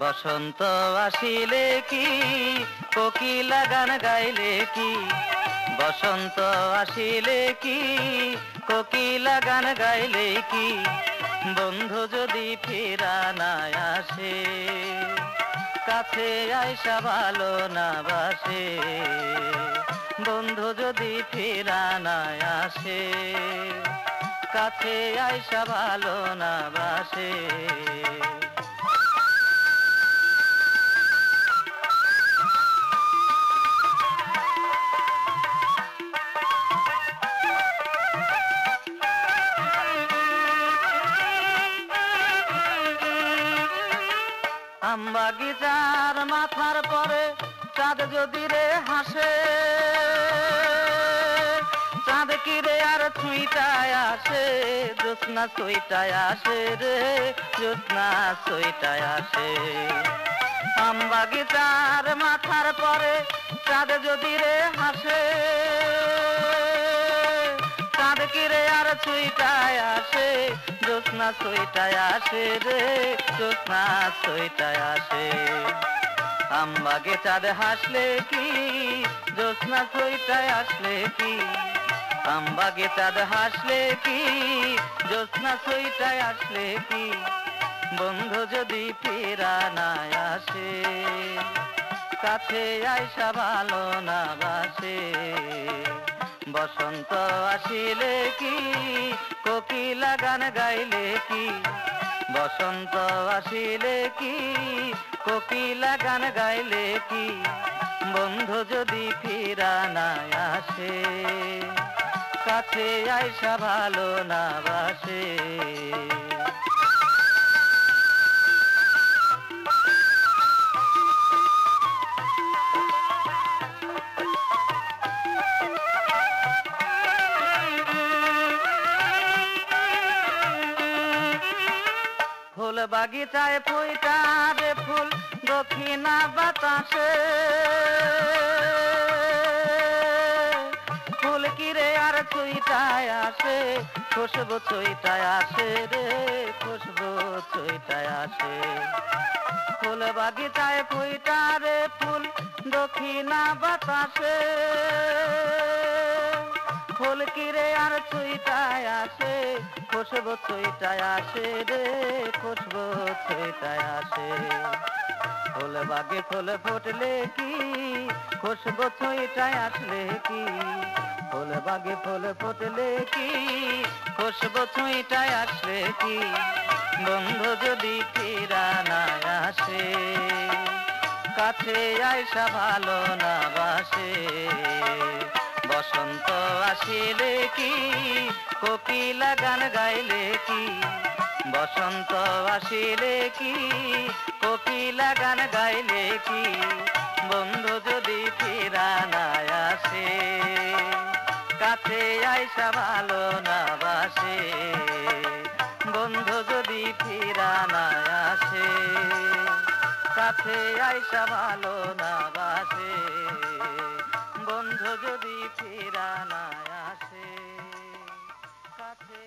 বসন্ত আসিলে কি? কোকিলা গান গাইলে কি? বসন্ত আসিলে কি? কোকিলা গান গাইলে কি? বন্ধু যদি ফেরা না আসে, কাছে আইসা ভালো না বাসে। বন্ধু যদি ফেরা না আসে, কাছে আইসা ভালো না বাসে। আমবাগিচার মাথার পরে চাঁদ যদি রে হাসে, চাঁদ কি রে আর ছুঁইটায় আসে, জ্যোৎস্না ছুঁইটায় আসে রে, জ্যোৎস্না ছুঁইটায় আসে। আমবাগিচার মাথার পরে চাঁদ যদি রে হাসে, চাঁদ কি রে আর ছুঁইটায় আসে, জ্যোৎস্না ছুঁইটায় আসে রে। আমবাগে চাঁদ হাসলে কি? জ্যোৎস্না ছুঁইটায় আসলে কি? আমবাগে চাঁদ হাসলে কি? জ্যোৎস্না ছুঁইটায় আসলে কি? বন্ধু যদি ফেরা না আসে, কাছে আইসা ভালো না বাসে। বসন্ত আসিলে কি? কোকিলা গান গাইলে কি? বসন্ত আসিলে কি? কোকিলা গান গাইলে কি? বন্ধু যদি ফিরা না আসে, কাছে আইসা ভালো না বাসে। ফুল বাগিচায় ফুইটারে ফুল দক্ষিণা বাতাসে। ফুল কিরে আর চুইটায় আসে, খুশবু চুইটায় আসে রে, খুশবু চুইটায় আসে। ফুল বাগিচায় ফুইটারে ফুল দক্ষিণা বাতাসে। কিরে আর চুইটায় আসে খুশবু চুইটায় আসে রে খুশবু চুইটায় আসে। ফুল বাগে ফুল ফুটলে কি খুশবু চুইটায় আসলে কি? ফুল বাগে ফুল ফুটলে কি খুশবু চুইটায় আসলে কি? বন্ধু যদি ফিরা না আসে, কাছে আইসা ভালো না বাসে। আসিলে কি? কোকিলা গান গাইলে কি? বসন্ত আসিলে কি? কোকিলা গান গাইলে কি? বন্ধু যদি ফিরা না আসে, কাছে আইসা ভালো না বাসে। বন্ধু যদি ফিরা না আসে কাছে আইসা ভালো না বাসে। বন্ধু যদি ফেরা না আসে কাছে